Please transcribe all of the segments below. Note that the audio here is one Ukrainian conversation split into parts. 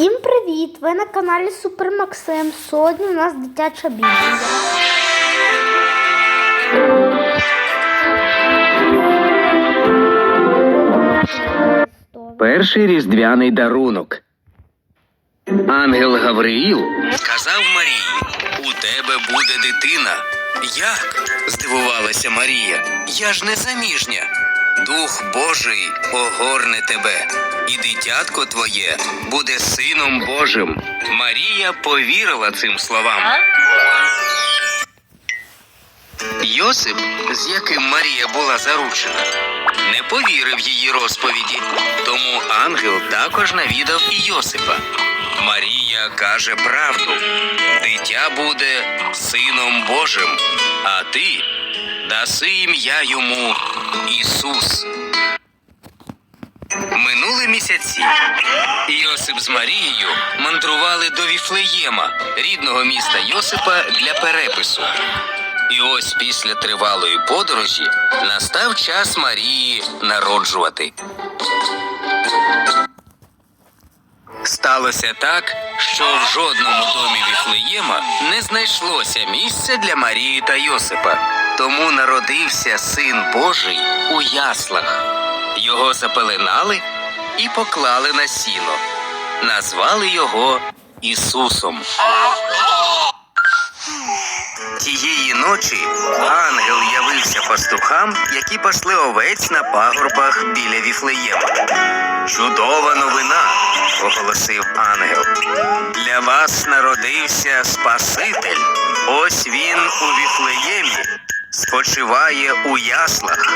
Всім привіт! Ви на каналі Супер Максим. Сьогодні у нас дитяча біблія. Перший різдвяний дарунок. Ангел Гавриїл сказав Марії: У тебе буде дитина. Як? здивувалася Марія. Я ж не заміжня. Дух Божий огорне тебе, і дитятко твоє буде сином Божим. Марія повірила цим словам. Йосип, з яким Марія була заручена, не повірив її розповіді, тому ангел також навідав і Йосипа. Марія каже правду: дитя буде сином Божим, а ти даси ім'я йому Ісус. Минули місяці. Йосип з Марією мандрували до Віфлеєма, рідного міста Йосипа для перепису. І ось після тривалої подорожі настав час Марії народжувати. Сталося так, що в жодному домі Віфлеєма не знайшлося місця для Марії та Йосипа. Тому народився син Божий у яслах. Його запеленали і поклали на сіно. Назвали його Ісусом. Ночі ангел явився пастухам, які пасли овець на пагорбах біля Віфлеєма. Чудова новина, оголосив ангел. Для вас народився Спаситель. Ось він у Віфлеємі, спочиває у яслах.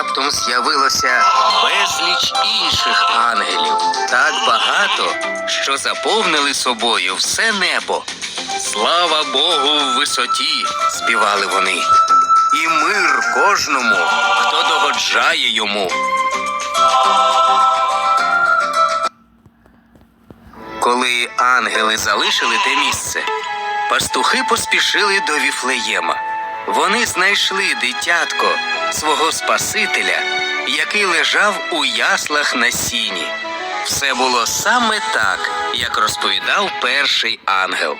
Раптом з'явилося безліч інших ангелів, так багато, що заповнили собою все небо. Слава Богу в висоті, співали вони, і мир кожному, хто догоджає йому. Коли ангели залишили те місце, пастухи поспішили до Віфлеєма. Вони знайшли дитятко свого Спасителя, який лежав у яслах на сіні. Все було саме так, як розповідав перший ангел.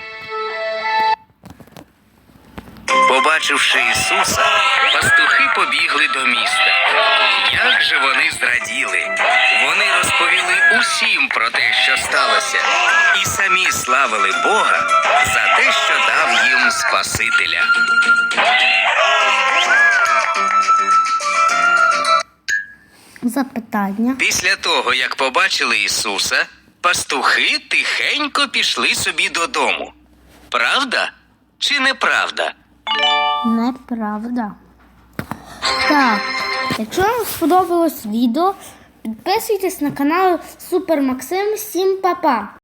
Побачивши Ісуса, пастухи побігли до міста. Як же вони зраділи? Вони розповіли усім про те, що сталося, і самі славили Бога за те, що дав їм Спасителя. Запитання. Після того, як побачили Ісуса, пастухи тихенько пішли собі додому. Правда чи неправда? Неправда. Так, якщо вам сподобалось відео, підписуйтесь на канал Супер Максим. Всім па-па!